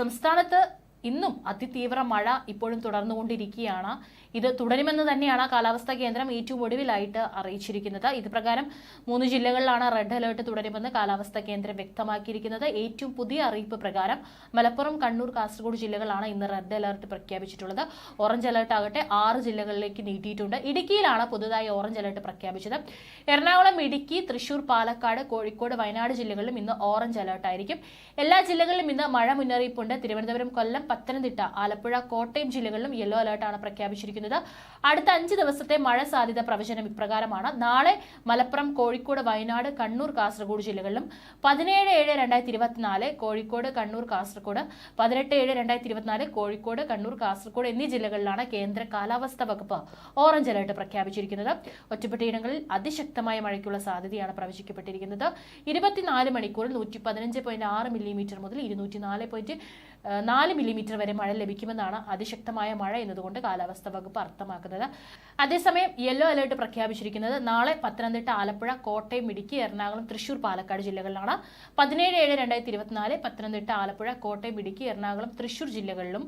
സംസ്ഥാനത്ത് ഇന്നും അതിതീവ്ര മഴ ഇപ്പോഴും തുടർന്നുകൊണ്ടിരിക്കുകയാണ്. ഇത് തുടരുമെന്ന് തന്നെയാണ് കാലാവസ്ഥാ കേന്ദ്രം ഏറ്റവും ഒടുവിലായിട്ട് അറിയിച്ചിരിക്കുന്നത്. ഇത് പ്രകാരം മൂന്ന് ജില്ലകളിലാണ് റെഡ് അലേർട്ട് തുടരുമെന്ന് കാലാവസ്ഥാ കേന്ദ്രം വ്യക്തമാക്കിയിരിക്കുന്നത്. ഏറ്റവും പുതിയ അറിയിപ്പ് പ്രകാരം മലപ്പുറം കണ്ണൂർ കാസർഗോഡ് ജില്ലകളാണ് ഇന്ന് റെഡ് അലേർട്ട് പ്രഖ്യാപിച്ചിട്ടുള്ളത്. ഓറഞ്ച് അലേർട്ട് ആകട്ടെ ആറ് ജില്ലകളിലേക്ക് നീട്ടിയിട്ടുണ്ട്. ഇടുക്കിയിലാണ് പുതുതായി ഓറഞ്ച് അലേർട്ട് പ്രഖ്യാപിച്ചത്. എറണാകുളം ഇടുക്കി തൃശൂർ പാലക്കാട് കോഴിക്കോട് വയനാട് ജില്ലകളിലും ഇന്ന് ഓറഞ്ച് അലേർട്ട് ആയിരിക്കും എല്ലാ ജില്ലകളിലും ഇന്ന് മഴ മുന്നറിയിപ്പുണ്ട്. തിരുവനന്തപുരം കൊല്ലം പത്തനംതിട്ട ആലപ്പുഴ കോട്ടയം ജില്ലകളിലും യെല്ലോ അലേർട്ടാണ് പ്രഖ്യാപിച്ചിരിക്കുന്നത്. അടുത്ത അഞ്ച് ദിവസത്തെ മഴ സാധ്യത പ്രവചനം ഇപ്രകാരമാണ്. നാളെ മലപ്പുറം കോഴിക്കോട് വയനാട് കണ്ണൂർ കാസർഗോഡ് ജില്ലകളിലും പതിനേഴ് ഏഴ് രണ്ടായിരത്തി ഇരുപത്തിനാല് കോഴിക്കോട് കണ്ണൂർ കാസർഗോഡ് പതിനെട്ട് ഏഴ് രണ്ടായിരത്തി ഇരുപത്തിനാല് കോഴിക്കോട് കണ്ണൂർ കാസർഗോഡ് എന്നീ ജില്ലകളിലാണ് കേന്ദ്ര കാലാവസ്ഥാ വകുപ്പ് ഓറഞ്ച് അലേർട്ട് പ്രഖ്യാപിച്ചിരിക്കുന്നത്. ഒറ്റപ്പെട്ടയിടങ്ങളിൽ അതിശക്തമായ മഴയ്ക്കുള്ള സാധ്യതയാണ് പ്രവചിക്കപ്പെട്ടിരിക്കുന്നത്. ഇരുപത്തിനാല് മണിക്കൂറിൽ നൂറ്റി പതിനഞ്ച് പോയിന്റ് ആറ് മില്ലിമീറ്റർ മുതൽ ഇരുന്നൂറ്റി നാല് പോയിന്റ് നാല് മില്ലിമീറ്റർ വരെ മഴ ലഭിക്കുമെന്നാണ് അതിശക്തമായ മഴ എന്നതുകൊണ്ട് കാലാവസ്ഥ വകുപ്പ് അർത്ഥമാക്കുന്നത്. അതേസമയം യെല്ലോ അലേർട്ട് പ്രഖ്യാപിച്ചിരിക്കുന്നത് നാളെ പത്തനംതിട്ട ആലപ്പുഴ കോട്ടയം ഇടുക്കി എറണാകുളം തൃശൂർ പാലക്കാട് ജില്ലകളിലാണ്. പതിനേഴ് ഏഴ് രണ്ടായിരത്തി ഇരുപത്തിനാല് പത്തനംതിട്ട ആലപ്പുഴ കോട്ടയം ഇടുക്കി എറണാകുളം തൃശൂർ ജില്ലകളിലും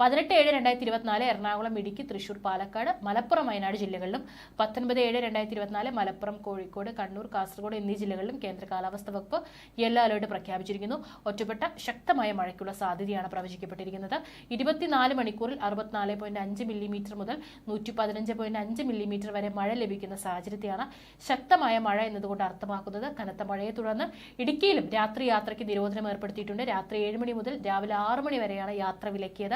പതിനെട്ട് ഏഴ് രണ്ടായിരത്തി ഇരുപത്തിനാല് എറണാകുളം ഇടുക്കി തൃശൂർ പാലക്കാട് മലപ്പുറം വയനാട് ജില്ലകളിലും പത്തൊൻപത് ഏഴ് രണ്ടായിരത്തി ഇരുപത്തിനാല് മലപ്പുറം കോഴിക്കോട് കണ്ണൂർ കാസർഗോഡ് എന്നീ ജില്ലകളിലും കേന്ദ്ര കാലാവസ്ഥ വകുപ്പ് യെല്ലോ അലേർട്ട് പ്രഖ്യാപിച്ചിരിക്കുന്നു. ഒറ്റപ്പെട്ട ശക്തമായ മഴയ്ക്കുള്ള സാധ്യതയാണ് പ്രവചിക്കപ്പെട്ടിരിക്കുന്നത്. ഇരുപത്തിനാല് മണിക്കൂറിൽ അറുപത്തിനാല് പോയിന്റ് അഞ്ച് മില്ലിമീറ്റർ മുതൽ നൂറ്റി പതിനഞ്ച് പോയിന്റ് അഞ്ച് മില്ലിമീറ്റർ വരെ മഴ ലഭിക്കുന്ന സാഹചര്യത്തെയാണ് ശക്തമായ മഴ എന്നതുകൊണ്ട് അർത്ഥമാക്കുന്നത്. കനത്ത മഴയെ തുടർന്ന് ഇടുക്കിയിലും രാത്രി യാത്രയ്ക്ക് നിരോധനം ഏർപ്പെടുത്തിയിട്ടുണ്ട്. രാത്രി ഏഴ് മണി മുതൽ രാവിലെ ആറ് മണി വരെയാണ് യാത്ര വിലക്കിയത്.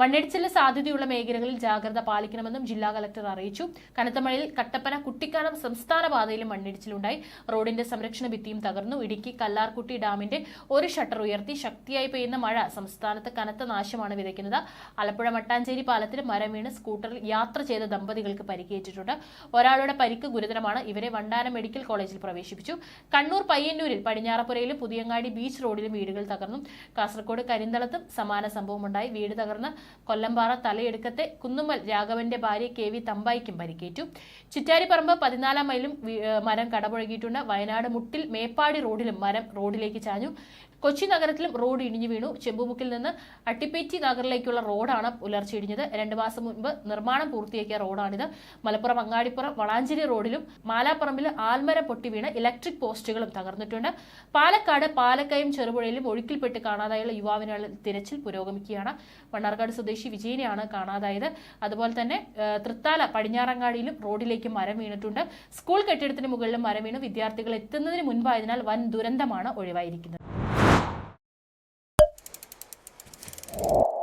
മണ്ണിടിച്ചിലിന് സാധ്യതയുള്ള മേഖലകളിൽ ജാഗ്രത പാലിക്കണമെന്നും ജില്ലാ കലക്ടർ അറിയിച്ചു. കനത്ത മഴയിൽ കട്ടപ്പന കുട്ടിക്കാനം സംസ്ഥാന പാതയിലും മണ്ണിടിച്ചിലുണ്ടായി. റോഡിന്റെ സംരക്ഷണ ഭിത്തിയും തകർന്നു. ഇടുക്കി കല്ലാർകുട്ടി ഡാമിന്റെ ഒരു ഷട്ടർ ഉയർത്തി ശക്തിയായി പെയ്യുന്ന മഴ സംസ്ഥാനത്ത് കനത്ത നാശമാണ് വിതയ്ക്കുന്നത്. ആലപ്പുഴ മട്ടാഞ്ചേരി പാലത്തിൽ മരം വീണ് സ്കൂട്ടറിൽ യാത്ര ചെയ്ത ദമ്പതികൾക്ക് പരിക്കേറ്റിട്ടുണ്ട്. ഒരാളുടെ പരിക്ക് ഗുരുതരമാണ്. ഇവരെ വണ്ടാനം മെഡിക്കൽ കോളേജിൽ പ്രവേശിപ്പിച്ചു. കണ്ണൂർ പയ്യന്നൂരിൽ പടിഞ്ഞാറപ്പുരയിലും പുതിയങ്ങാടി ബീച്ച് റോഡിലും വീടുകൾ തകർന്നു. കാസർകോട് കരിന്തളത്തും സമാന സംഭവമുണ്ടായി. വീട് തകർന്ന് കൊല്ലമ്പാറ തലയെടുക്കത്തെ കുന്നുമ്മൽ രാഘവന്റെ ഭാര്യ കെ വി തമ്പായിക്കും പരിക്കേറ്റു. ചിറ്റാരിപ്പറമ്പ് പതിനാലാം മൈലും മരം കടപുഴകിയിട്ടുണ്ട്. വയനാട് മുട്ടിൽ മേപ്പാടി റോഡിലും മരം റോഡിലേക്ക് ചാഞ്ഞു. കൊച്ചി നഗരത്തിലും റോഡ് ഇടിഞ്ഞു വീണു. ചെമ്പുമുക്കിൽ നിന്ന് അട്ടിപ്പേറ്റി നഗറിലേക്കുള്ള റോഡാണ് പുലർച്ചെ ഇടിഞ്ഞത്. രണ്ട് മാസം മുൻപ് നിർമ്മാണം പൂർത്തിയാക്കിയ റോഡാണിത്. മലപ്പുറം അങ്ങാടിപ്പുറം വളാഞ്ചേരി റോഡിലും മാലാപ്പറമ്പിൽ ആൽമര പൊട്ടി വീണ് ഇലക്ട്രിക് പോസ്റ്റുകളും തകർന്നിട്ടുണ്ട്. പാലക്കാട് പാലക്കയം ചെറുപുഴയിലും ഒഴുക്കിൽപ്പെട്ട് കാണാതായുള്ള യുവാവിനുള്ള തിരച്ചിൽ പുരോഗമിക്കുകയാണ്. മണ്ണാർക്കാട് സ്വദേശി വിജയനെയാണ് കാണാതായത്. അതുപോലെ തന്നെ തൃത്താല പടിഞ്ഞാറങ്ങാടിയിലും റോഡിലേക്ക് മരം വീണിട്ടുണ്ട്. സ്കൂൾ കെട്ടിടത്തിന് മുകളിലും മരം വീണു വിദ്യാർത്ഥികൾ എത്തുന്നതിന് മുൻപായതിനാൽ വൻ ദുരന്തമാണ് ഒഴിവായിരിക്കുന്നത്. you